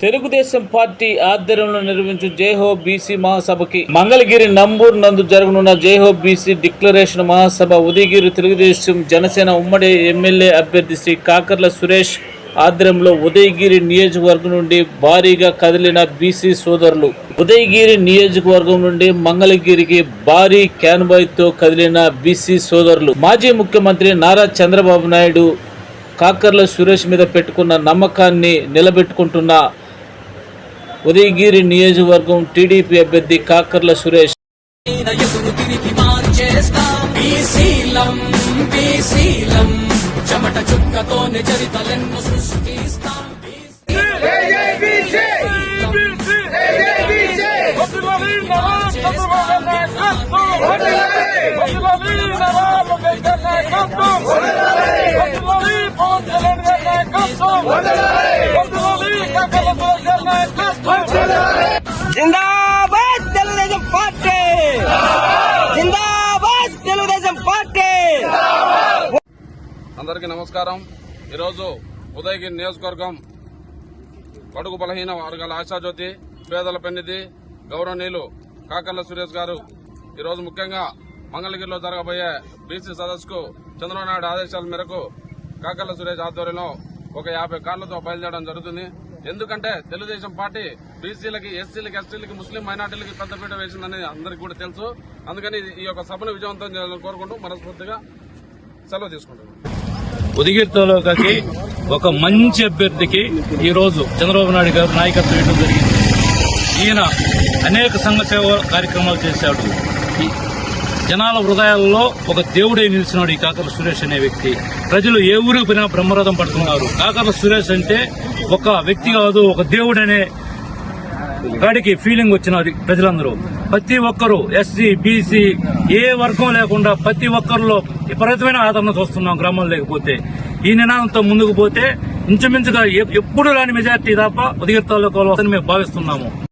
Telugu Desam party ఆధ్వర్యంలో నిర్వహించు Jai Ho BC మహాసభకి మంగళగిరి నంబూర్ నందు జరగనున్న జైహో బీసీ డిక్లరేషన్ మహాసభ ఉదయగిరి తెలుగుదేశం జనసేన ఉమ్మడి ఎమ్మెల్యే అభ్యర్థి శ్రీ కాకర్ల సురేష్ ఆధ్వర్యంలో ఉదయగిరి నియోజకవర్గం నుండి భారీగా కదిలిన బీసీ సోదరులు. ఉదయగిరి నియోజకవర్గం నుండి మంగళగిరికి భారీ క్యాన్బాయ్తో కదిలిన బీసీ సోదరులు. మాజీ ముఖ్యమంత్రి నారా చంద్రబాబు నాయుడు కాకర్ల సురేష్ మీద పెట్టుకున్న నమ్మకాన్ని నిలబెట్టుకుంటున్న ఉదయగిరి నియోజకవర్గం టీడీపీ అభ్యర్థి కాకర్ల సురేష్. ఎదురు చెమట చుక్కతోనే సృష్టిస్తాం. జిందాబాద్ తెలుగుదేశం పార్టీ! జిందాబాద్ తెలుగుదేశం పార్టీ! అందరికీ నమస్కారం. ఈరోజు ఉదయగిరి నియోజకవర్గం కడుగు బలహీన వర్గాల ఆశాజ్యోతి పేదల పెన్నిధి గౌరవనీయులు కాకర్ల సురేష్ గారు. ఈరోజు ముఖ్యంగా మంగళగిరిలో జరగబోయే బీసీ సదస్సుకు చంద్రబాబు నాయుడు ఆదేశాల మేరకు కాకర్ల సురేష్ ఆధ్వర్యంలో ఒక యాభై కార్లతో బయలుదేరడం జరుగుతుంది. ఎందుకంటే తెలుగుదేశం పార్టీ బీసీలకి ఎస్సీలకి ఎస్టీలకి ముస్లిం మైనార్టీలకి పెద్దపీట వేసిందని అందరికీ కూడా తెలుసు. అందుకని ఈ యొక్క సభను విజయవంతం చేయాలని కోరుకుంటూ మనస్ఫూర్తిగా సెలవు తీసుకుంటున్నాం. ఉదిగిరి ఒక మంచి అభ్యర్థికి ఈ రోజు చంద్రబాబు నాయుడు గారు నాయకత్వం ఇవ్వడం జరిగింది. ఈయన అనేక సంఘ సేవ కార్యక్రమాలు చేశాడు. జనాల హృదయాల్లో ఒక దేవుడే నిలిచినాడు ఈ కాకర సురేష్ అనే వ్యక్తి. ప్రజలు ఏ ఊరికి పోయినా బ్రహ్మరథం పడుతున్నారు కాకర సురేష్ అంటే ఒక వ్యక్తి కాదు ఒక దేవుడు అనే గాడికి ఫీలింగ్ వచ్చినది ప్రజలందరూ. ప్రతి ఒక్కరూ ఎస్సీ బీసీ ఏ వర్గం లేకుండా ప్రతి ఒక్కరిలో విపరీతమైన ఆదరణ చూస్తున్నాం గ్రామాలు లేకపోతే. ఈ నినాదంతో ముందుకు పోతే ఇంచుమించుగా ఎప్పుడు రాని మెజార్టీ తప్ప ఉదగిరి తాలూకాలో వస్తుందని మేము భావిస్తున్నాము.